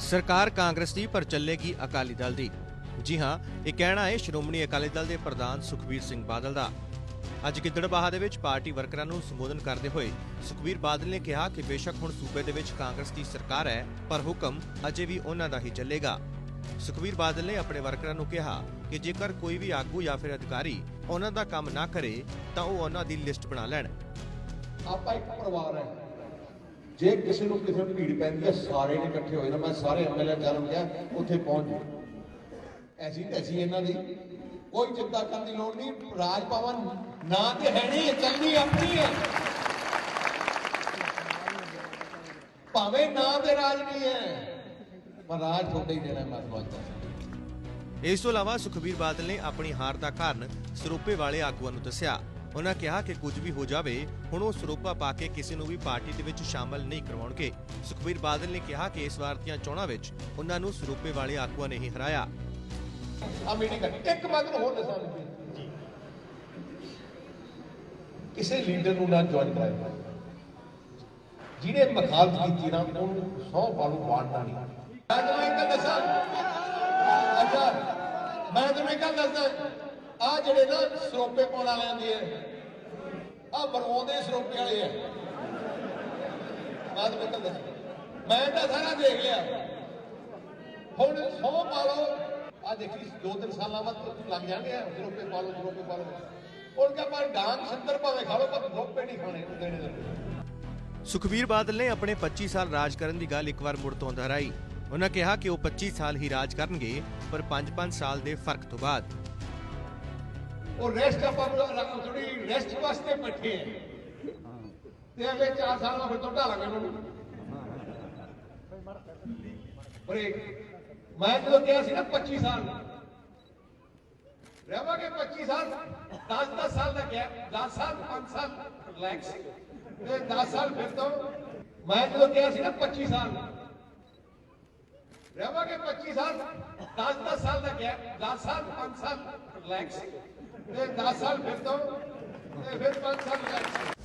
ਸਰਕਾਰ ਕਾਂਗਰਸ ਦੀ, ਪਰ ਚੱਲੇਗੀ ਅਕਾਲੀ ਦਲ ਦੀ। ਜੀ ਹਾਂ, ਇਹ ਕਹਿਣਾ ਹੈ ਸ਼੍ਰੋਮਣੀ ਅਕਾਲੀ ਦਲ ਦੇ ਪ੍ਰਧਾਨ ਸੁਖਬੀਰ ਸਿੰਘ ਬਾਦਲ ਦਾ। ਅੱਜ ਗਿੱਦੜਬਾਹਾ ਦੇ ਵਿੱਚ ਪਾਰਟੀ ਵਰਕਰਾਂ ਨੂੰ ਸੰਬੋਧਨ ਕਰਦੇ ਹੋਏ ਸੁਖਬੀਰ ਬਾਦਲ ਨੇ ਕਿਹਾ ਕਿ ਬੇਸ਼ੱਕ ਹੁਣ ਸੂਬੇ ਦੇ ਵਿੱਚ ਕਾਂਗਰਸ ਦੀ ਸਰਕਾਰ ਹੈ, ਪਰ ਹੁਕਮ ਅਜੇ ਵੀ ਉਹਨਾਂ ਦਾ ਹੀ ਚੱਲੇਗਾ। ਸੁਖਬੀਰ ਬਾਦਲ ਨੇ ਆਪਣੇ ਵਰਕਰਾਂ ਨੂੰ ਕਿਹਾ ਕਿ ਜੇਕਰ ਕੋਈ ਵੀ ਆਗੂ ਜਾਂ ਫਿਰ ਅਧਿਕਾਰੀ ਉਹਨਾਂ ਦਾ ਕੰਮ ਨਾ ਕਰੇ, ਤਾਂ ਉਹ ਉਹਨਾਂ ਦੀ ਲਿਸਟ ਬਣਾ ਲੈਣ। ਆਪਾਂ ਇੱਕ ਪਰਿਵਾਰ ਹੈ। ਜੇ ਕਿਸੇ ਨੂੰ ਕਿਸੇ ਨੂੰ ਭੀੜ ਪੈਂਦੀ ਹੈ, ਸਾਰੇ ਨੇ ਇਕੱਠੇ ਹੋਏ ਨਾ ਮੈਂ ਸਾਰੇ ਐਮਐਲਏ ਕਰਨ ਗਿਆ ਉੱਥੇ ਪਹੁੰਚ ਜਾਓ। ਐਸੀ ਐਸੀ ਇਹਨਾਂ ਦੀ ਕੋਈ ਚਿੰਤਾ ਕਰਨ ਦੀ ਲੋੜ ਨਹੀਂ। ਰਾਜ ਭਵਨ ਨਾਂ ਤੇ ਹੈ ਨਹੀਂ ਚੱਲਣੀ ਆਪਣੀ ਹੈ। ਭਾਵੇਂ ਨਾਂ ਤੇ ਰਾਜ ਨਹੀਂ ਹੈ, ਪਰ ਰਾਜ ਤੁਹਾਡਾ ਹੀ ਦੇਣਾ ਮੈਂ ਤੁਹਾਨੂੰ ਇਸ ਤੋਂ ਇਲਾਵਾ ਸੁਖਬੀਰ ਬਾਦਲ ਨੇ ਆਪਣੀ ਹਾਰ ਦਾ ਕਾਰਨ ਸਰੋਪੇ ਵਾਲੇ ਆਗੂਆਂ ਨੂੰ ਦੱਸਿਆ। ਉਹਨਾਂ ਕਿਹਾ ਕਿ ਕੁਝ ਵੀ ਹੋ ਜਾਵੇ, ਹੁਣ ਉਹ ਸਰੋਪਾ ਪਾ ਕੇ ਕਿਸੇ ਨੂੰ ਵੀ ਪਾਰਟੀ ਦੇ ਵਿੱਚ ਸ਼ਾਮਲ ਨਹੀਂ ਕਰਵਾਉਣਗੇ। ਸੁਖਬੀਰ ਬਾਦਲ ਨੇ ਕਿਹਾ ਕਿ ਇਸ ਵਾਰ ਦੀਆਂ ਚੋਣਾਂ ਵਿੱਚ ਉਹਨਾਂ ਨੂੰ ਸਰੋਪੇ ਵਾਲੇ ਆਗੂਆਂ ਨੇ ਹੀ ਹਰਾਇਆ। ਆ ਮੀਟਿੰਗ ਕਰ ਇੱਕ ਮੈਂ ਤੁਹਾਨੂੰ ਹੋਰ ਦੱਸਾਂ। ਜੀ ਕਿਸੇ ਲੀਡਰ ਨੂੰ ਨਾ ਜੁਆਇਨ ਕਰਾਇਆ ਜਿਹਨੇ ਮਖਾਲਤ ਕੀਤੀ ਨਾ, ਉਹਨੂੰ ਸੌ ਪਾਲੂ ਬਾੜਨਾ ਨਹੀਂ। ਮੈਂ ਤੁਹਾਨੂੰ ਇੱਕ ਗੱਲ ਦੱਸਾਂ। ਅੱਛਾ, ਮੈਂ ਤੁਹਾਨੂੰ ਇੱਕ ਗੱਲ ਦੱਸਦਾ ਆ ਜਿਹੜੇ ਨਾ ਸਰੋਪੇ ਪਾਉਣ ਵਾਲਿਆਂ ਦੀ ਹੈ ਆ ਬਰਵਾਉਂਦੇ ਸਰੋਪੇ ਵਾਲੇ ਆ ਮੈਂ ਤੁਹਾਨੂੰ ਮੈਂ ਤਾਂ ਸਾਰਾ ਦੇਖ ਲਿਆ। ਹੁਣ 100 ਪਾ ਲਓ। ਆ ਦੇਖੀ, ਦੋ ਤਿੰਨ ਸਾਲਾਂ ਬਾਅਦ ਲੱਗ ਜਾਣਗੇ। ਰੁਪਏ ਪਾ ਲਓ ਰੁਪਏ ਪਾ ਲਓ। ਹੁਣ ਪਰ ਡਾਂਗ ਸੰਦਰ ਭਾਵੇਂ ਖਾ ਲਓ, ਪਰ ਰੁਪਏ ਨਹੀਂ ਖਾਣੇ ਦੇਣੇ ਦੇਣੇ ਸੁਖਬੀਰ ਬਾਦਲ ਨੇ ਆਪਣੇ 25 ਸਾਲ ਰਾਜ ਕਰਨ ਦੀ ਗੱਲ ਇੱਕ ਵਾਰ ਮੁੜ ਤੋਂ ਦੁਹਰਾਈ। ਉਹਨਾਂ ਕਿਹਾ ਕਿ ਉਹ 25 ਸਾਲ ਹੀ ਰਾਜ ਕਰਨਗੇ, ਪਰ 5-5 ਸਾਲ ਦੇ ਫ਼ਰਕ ਤੋਂ ਬਾਅਦ। ਉਹ ਰੈਸਟ ਆਪਾਂ ਥੋੜੀ ਰੈਸਟ ਵਾਸਤੇ ਬੈਠੇ ਆ। ਤੇ ਅਗਲੇ 4 ਸਾਲ ਬਾਅਦ ਫਿਰ ਤੋਂ ਢਾਲਾਂਗੇ ਉਹਨਾਂ ਬ੍ਰੇਕ ਮੈਂ ਜਦੋਂ ਕਿਹਾ ਸੀ ਨਾ 25 ਸਾਲ ਰਹਿਵਾਂਗੇ 25 ਸਾਲ 10 10 ਸਾਲ ਦਾ ਗੈਪ 10 ਸਾਲ 5 ਸਾਲ ਰਿਲੈਕਸ ਤੇ 10 ਸਾਲ ਫਿਰ ਤੋਂ ਮੈਂ ਜਦੋਂ ਕਿਹਾ ਸੀ ਨਾ 25 ਸਾਲ ਰਹਿਵਾਂਗੇ 25 ਸਾਲ 10 10 ਸਾਲ ਦਾ ਗੈਪ 10 ਸਾਲ 5 ਸਾਲ ਰਿਲੈਕਸ ਤੇ 10 ਸਾਲ ਫਿਰ ਤੋਂ ਤੇ ਫਿਰ 5 ਸਾਲ ਰਿਲੈਕਸ